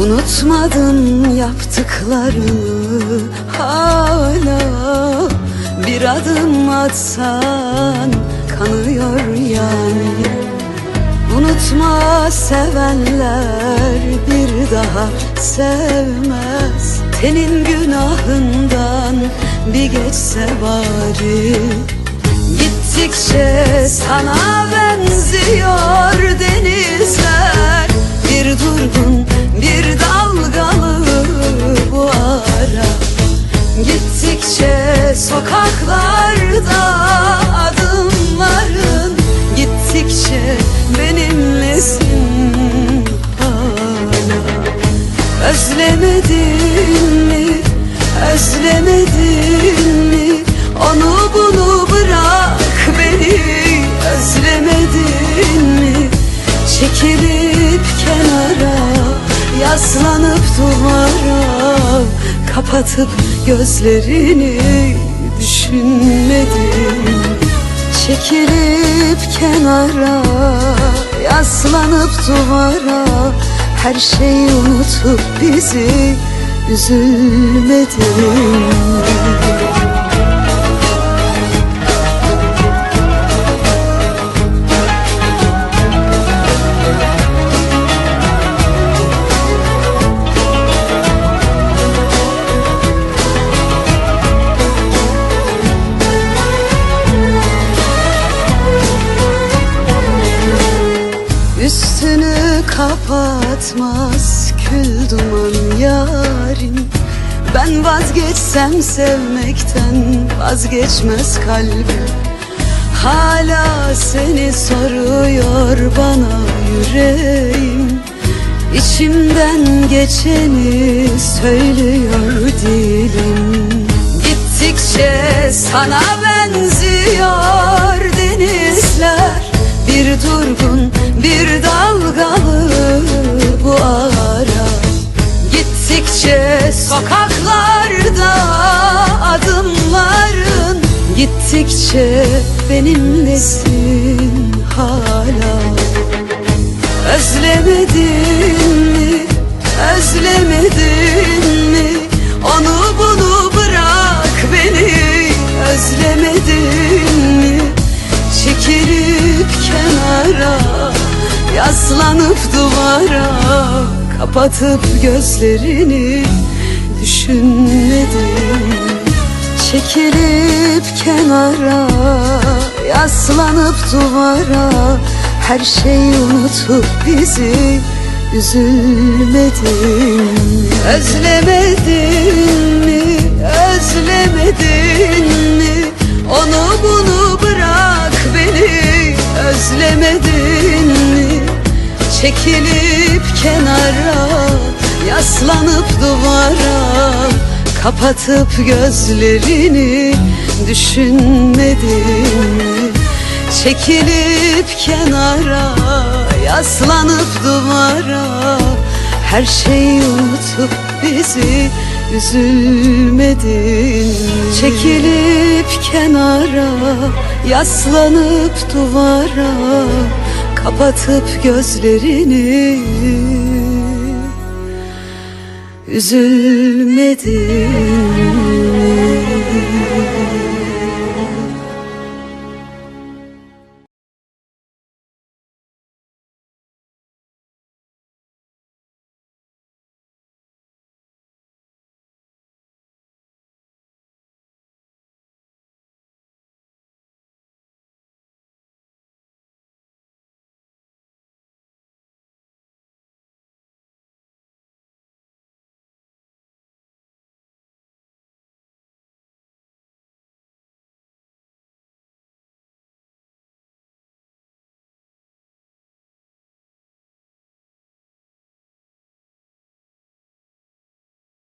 Unutmadın yaptıklarını hala Bir adım atsan kanıyor yani. Unutma sevenler bir daha sevmez. Tenin günahından bir geçse bari. Gittikçe sana benziyor denizler. Bir durgun bir dalgalı Yaslanıp duvara Kapatıp gözlerini Düşünmedin Çekilip kenara Yaslanıp duvara Her şeyi unutup bizi Üzülmedin duman yarim. Ben vazgeçsem sevmekten vazgeçmez kalbim. Hala seni soruyor bana yüreğim. İçimden geçeni söylüyor dilim. Gittikçe sana benziyor denizler. Bir durgun bir dalgalı sokaklarda adımların Gittikçe benimlesin hala. Özlemedin mi, özlemedin mi? Onu bunu bırak beni. Özlemedin mi? Çekilip kenara Yaslanıp duvara Kapatıp gözlerini Düşünmedin Çekilip kenara Yaslanıp duvara. Her şeyi unutup bizi Üzülmedin. Özlemedin mi? Özlemedin mi? Onu bunu bırak beni. Özlemedin mi? Çekilip kenara Yaslanıp duvara Kapatıp gözlerini Düşünmedin mi Çekilip kenara Yaslanıp duvara Her şeyi unutup bizi Üzülmedin mi? Çekilip kenara Yaslanıp duvara Kapatıp gözlerini üzülmedin mi?